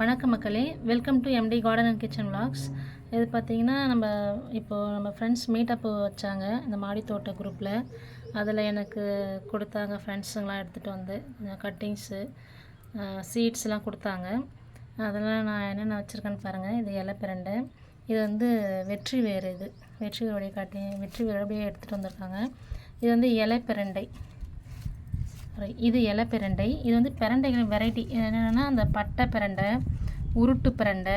வணக்கம் மக்களே. Welcome to M D garden and kitchen vlogs. இது பார்த்தீங்கன்னா நம்ம இப்போது நம்ம ஃப்ரெண்ட்ஸ் மீட்டப் வச்சாங்க இந்த மாடித்தோட்ட தோட்ட குரூப்பில் அதில் எனக்கு கொடுத்தாங்க ஃப்ரெண்ட்ஸுங்களாம் எடுத்துகிட்டு வந்து கட்டிங்ஸு சீட்ஸ்லாம் கொடுத்தாங்க. அதெல்லாம் நான் என்னென்ன வச்சுருக்கேன்னு பாருங்கள் இது இலை பிரண்டை. இது வந்து வெற்றி வேறு இது. வெற்றி வேருடைய கட்டி வெற்றி வேர் அப்படியே எடுத்துகிட்டு வந்திருக்காங்க. இது வந்து இலை பிரண்டை. Right. இது இலை பிரண்டை. இது வந்து பிரண்டைகள் வெரைட்டி என்னென்னா அந்த பட்டை பிரண்டை உருட்டு பிரண்டை.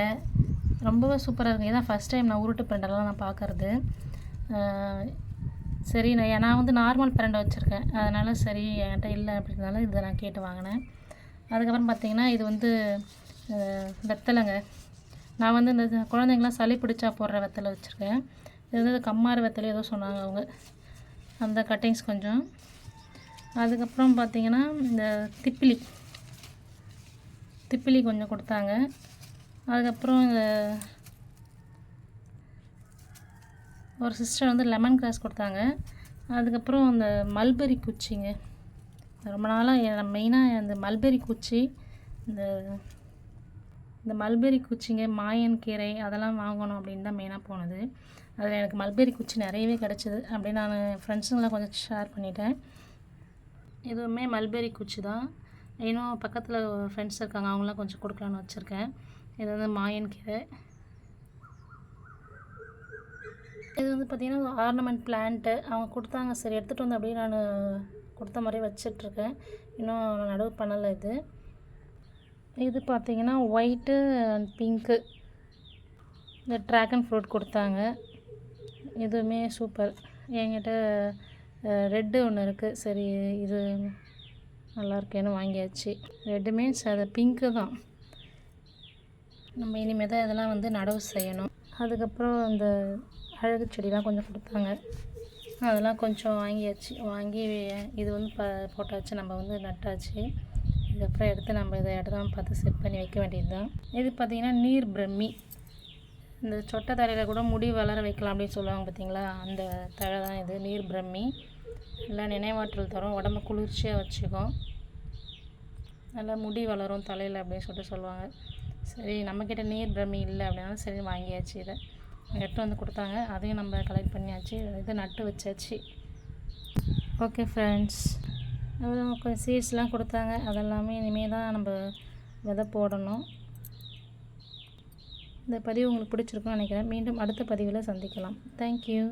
ரொம்பவே சூப்பராக இருக்குது இதான் ஃபஸ்ட் டைம் நான் உருட்டு பிரண்டைலாம் நான் பார்க்குறது சரி நான் நான் வந்து நார்மல் பிரண்டை வச்சுருக்கேன். அதனால் சரி என்கிட்ட இல்லை அப்படின்றதுனால இதை நான் கேட்டு வாங்கினேன். அதுக்கப்புறம் பார்த்திங்கன்னா இது வந்து வெத்தலைங்க. நான் வந்து இந்த குழந்தைங்களாம் சளி பிடிச்சா போடுற வெத்தலை வச்சுருக்கேன். இது வந்து கம்மாறு வெத்தலை ஏதோ சொன்னாங்க அவங்க. அந்த கட்டிங்ஸ் கொஞ்சம். அதுக்கப்புறம் பார்த்திங்கன்னா இந்த திப்பிலி. திப்பிலி கொஞ்சம் கொடுத்தாங்க. அதுக்கப்புறம் இந்த ஒரு சிஸ்டர் வந்து லெமன் கிராஸ் கொடுத்தாங்க. அதுக்கப்புறம் அந்த மல்பெரி குச்சிங்க. ரொம்ப நாளாக மெயினாக அந்த மல்பெரி குச்சி இந்த இந்த மல்பெரி குச்சிங்க மாயன் கீரை அதெல்லாம் வாங்கணும் அப்படின்னு தான் மெயினாக போனது. அதில் எனக்கு மல்பெரி குச்சி நிறையவே கிடச்சிது அப்படின்னு நான் ஃப்ரெண்ட்ஸுங்களாம் கொஞ்சம் ஷேர் பண்ணிட்டேன். இதுவுமே மல்பெரி குச்சி தான். இன்னும் பக்கத்தில் ஃப்ரெண்ட்ஸ் இருக்காங்க அவங்களாம் கொஞ்சம் கொடுக்கலான்னு வச்சுருக்கேன். இது வந்து மாயன் கீரை. இது வந்து பார்த்திங்கன்னா ஆர்னமெண்ட் பிளான்ட்டு அவங்க கொடுத்தாங்க. சரி எடுத்துகிட்டு வந்து அப்படியே நான் கொடுத்த மாதிரி வச்சிட்ருக்கேன். இன்னும் நான் நடவு பண்ணலை இது. இது பார்த்தீங்கன்னா ஒயிட்டு அண்ட் பிங்க்கு இந்த ட்ராகன் ஃப்ரூட் கொடுத்தாங்க. இதுவுமே சூப்பர் என்கிட்ட ரெட்டு ஒன்று இருக்குது சரி இது நல்லா இருக்கேன்னு வாங்கியாச்சு. ரெட்டு மீன்ஸ் அது பிங்க்கு தான். நம்ம இனிமேல் தான் இதெல்லாம் வந்து நடவு செய்யணும். அதுக்கப்புறம் இந்த அழகு செடிலாம் கொஞ்சம் கொடுத்தாங்க. அதெல்லாம் கொஞ்சம் வாங்கியாச்சு. வாங்கி இது வந்து ப போட்டாச்சு. நம்ம வந்து நட்டாச்சு. இதுக்கப்புறம் எடுத்து நம்ம இதை இடம்லாம் பார்த்து செட் பண்ணி வைக்க வேண்டியது தான் இது பார்த்திங்கன்னா நீர் பிரம்மி. இந்த சொட்டை தழையில் கூட முடி வளர வைக்கலாம் அப்படின்னு சொல்லுவாங்க பார்த்தீங்களா? அந்த தழை தான் இது நீர் பிரம்மி. நல்லா நினைவாற்றல் தரும். உடம்பு குளிர்ச்சியாக வச்சுக்கும். நல்லா முடி வளரும் தலையில் அப்படின்னு சொல்லிட்டு சொல்லுவாங்க. சரி நம்மக்கிட்ட நீர் பிரமி இல்லை அப்படின்னா சரி வாங்கியாச்சு இதை. எட்டு வந்து கொடுத்தாங்க. அதையும் நம்ம கலெக்ட் பண்ணியாச்சு. இது நட்டு வச்சாச்சு. ஓகே ஃப்ரெண்ட்ஸ் அப்புறம் கொஞ்சம் சீட்ஸ்லாம் கொடுத்தாங்க. அதெல்லாமே இனிமேல் தான் நம்ம விதை போடணும். இந்த பதிவு உங்களுக்கு பிடிச்சிருக்குன்னு நினைக்கிறேன். மீண்டும் அடுத்த பதிவில் சந்திக்கலாம். தேங்க்யூ